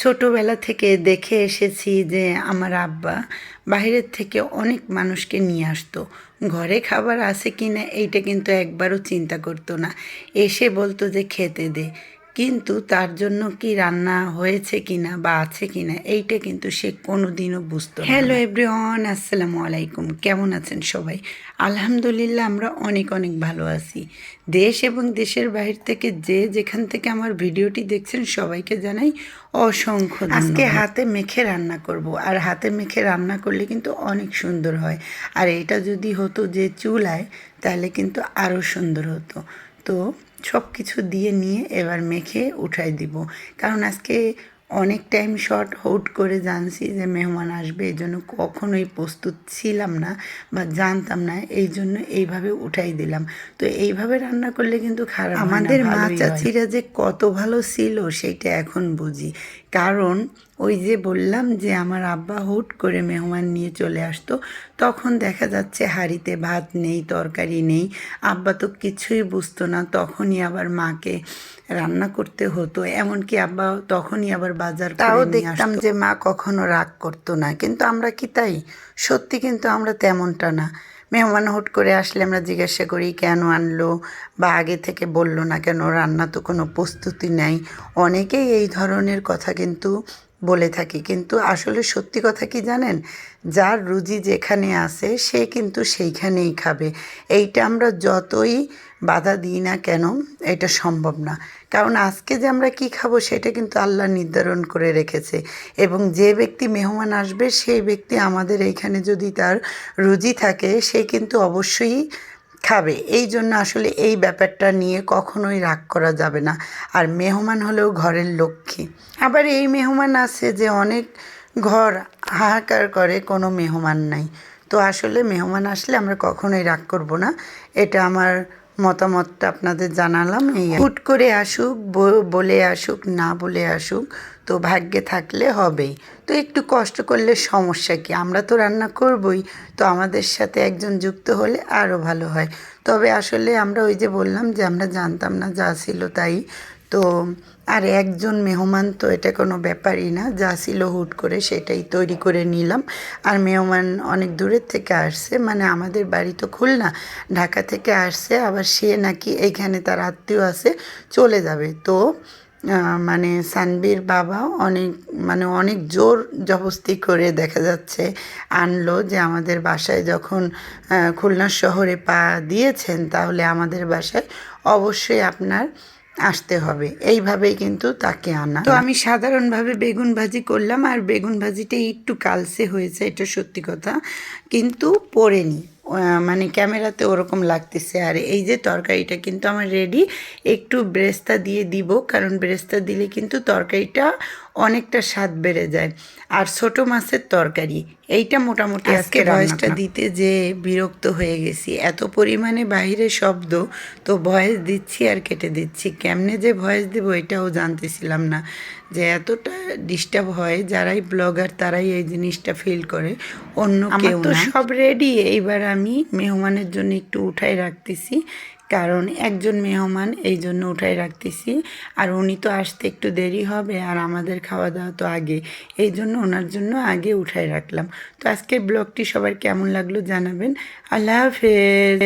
ছোটোবেলা থেকে দেখে এসেছি যে আমার আব্বা বাইরের থেকে অনেক মানুষকে নিয়ে আসতো। ঘরে খাবার আছে কি না এইটা কিন্তু একবারও চিন্তা করতো না। এসে বলতো যে খেতে দে। কিন্তু তার জন্য কি রান্না হয়েছে কিনা বা আছে কিনা এইটা কিন্তু সে কোনো দিনও বুঝতো হ্যালো এভরিওয়ান আসসালামু আলাইকুম। কেমন আছেন সবাই? আলহামদুলিল্লাহ আমরা অনেক অনেক ভালো আছি। দেশ এবং দেশের বাইরে থেকে যে যেখান থেকে আমার ভিডিওটি দেখছেন সবাইকে জানাই অসংখ্য আজকে হাতে মেখে রান্না করব আর হাতে মেখে রান্না করলে কিন্তু অনেক সুন্দর হয়। আর এটা যদি হতো যে চুলায় তাহলে কিন্তু আরও সুন্দর হতো। তো সব কিছু দিয়ে নিয়ে এবার মেখে উঠাই দিব। কারণ আজকে অনেক টাইম শর্ট হুট করে জানছি যে মেহমান আসবে এই জন্য কখনোই প্রস্তুত ছিলাম না বা জানতাম না এই জন্য এইভাবে উঠাই দিলাম। তো এইভাবে রান্না করলে কিন্তু খারাপ আমাদের মা চাচিরা যে কত ভালো ছিল সেটা এখন বুঝি। কারণ ওই যে বললাম যে আমার আব্বা হুট করে মেহমান নিয়ে চলে আসতো তখন দেখা যাচ্ছে হাঁড়িতে ভাত নেই তরকারি নেই। আব্বা তো কিছুই বুঝতো না তখনই আবার মাকে রান্না করতে হতো। এমনকি আব্বা তখনই আবার বাজার তাও দেখতাম যে মা কখনো রাগ করতো না। কিন্তু আমরা কি তাই? সত্যি কিন্তু আমরা তেমনটা না। মেহমান হুট করে আসলে আমরা জিজ্ঞাসা করি কেন আনলো? বা আগে থেকে বলল না কেন? রান্না তো কোনো প্রস্তুতি নেই। অনেকেই এই ধরনের কথা কিন্তু বলে থাকি। কিন্তু আসলে সত্যি কথা কি জানেন? যার রুজি যেখানে আছে, সে কিন্তু সেইখানেই খাবে। এইটা আমরা যতই বাধা দিই না কেন, এটা সম্ভব না। কারণ আজকে যে আমরা কি খাব, সেটা কিন্তু আল্লাহ নির্ধারণ করে রেখেছে। এবং যে ব্যক্তি মেহমান আসবে, সেই ব্যক্তি আমাদের এইখানে যদি তার রুজি থাকে, সে কিন্তু অবশ্যই খাবে। এই জন্য আসলে এই ব্যাপারটা নিয়ে কখনোই রাগ করা যাবে না। আর মেহমান হলেও ঘরের লক্ষ্মী। আবার এই মেহমান আছে যে অনেক ঘর হাহাকার করে, কোনো মেহমান নাই। তো আসলে মেহমান আসলে আমরা কখনোই রাগ করব না। এটা আমার মতামতটা আপনাদের জানালাম। এই হুট করে আসুক বলে আসুক, না বলে আসুক, তো ভাগ্যে থাকলে হবেই। তো একটু কষ্ট করলে সমস্যা কি? আমরা তো রান্না করবই, তো আমাদের সাথে একজন যুক্ত হলে আরও ভালো হয়। তবে আসলে আমরা ওই যে বললাম যে আমরা জানতাম না, যা ছিল তাই। তো, আর একজন মেহমান তো এটা কোনো ব্যাপারই না। যা ছিল হুট করে সেটাই তৈরি করে নিলাম। আর মেহমান অনেক দূরের থেকে আসছে মানে আমাদের বাড়ি তো খুলনা। ঢাকা থেকে আসছে, আবার সে নাকি এইখানে তার আত্মীয় আছে, চলে যাবে। তো মানে সানবির বাবা অনেক মানে অনেক জোর জবস্তি করে দেখা যাচ্ছে, আনলো যে আমাদের বাসায় যখন খুলনা শহরে পা দিয়েছেন, তাহলে আমাদের বাসায় অবশ্যই আপনার আসতে হবে। এইভাবেই কিন্তু তাকে আনা। তো আমি সাধারণভাবে বেগুন ভাজি করলাম আর বেগুন ভাজিটা একটু কালসে হয়েছে, এটা সত্যি কথা। কিন্তু পড়েনি। মানে ক্যামেরাতে ওরকম লাগতেছে। আর এই যে তরকারিটা কিন্তু আমার রেডি একটু ব্রেস্তা দিয়ে দিব, কারণ ব্রেস্তা দিলে কিন্তু তরকারিটা অনেকটা স্বাদ বেড়ে যায়। আর ছোট মাছের তরকারি এইটা মোটামুটি আজকে ভয়েসটা দিতে যে বিরক্ত হয়ে গেছি এত পরিমাণে বাইরে শব্দ তো ভয়েস দিচ্ছি আর কেটে দিচ্ছি। কেমনে যে ভয়েস দেব এটাও জানতেছিলাম না যে এতটা ডিস্টার্ব হয় যারাই ব্লগার তারাই এই জিনিসটা ফিল করে অন্য কেউ তো সব রেডি এইবার আমি মেহমানের জন্য একটু উঠাই রাখতেছি। কারণ একজন মেহমান এই জন্য উঠাই রাখতেছি। আর উনি তো আসতে একটু দেরি হবে আর আমাদের খাওয়া দাওয়া তো আগে। এই জন্য ওনার জন্য আগে উঠাই রাখলাম। তো আজকের ব্লগটি সবার কেমন লাগল জানাবেন। আল্লাহ হাফেজ।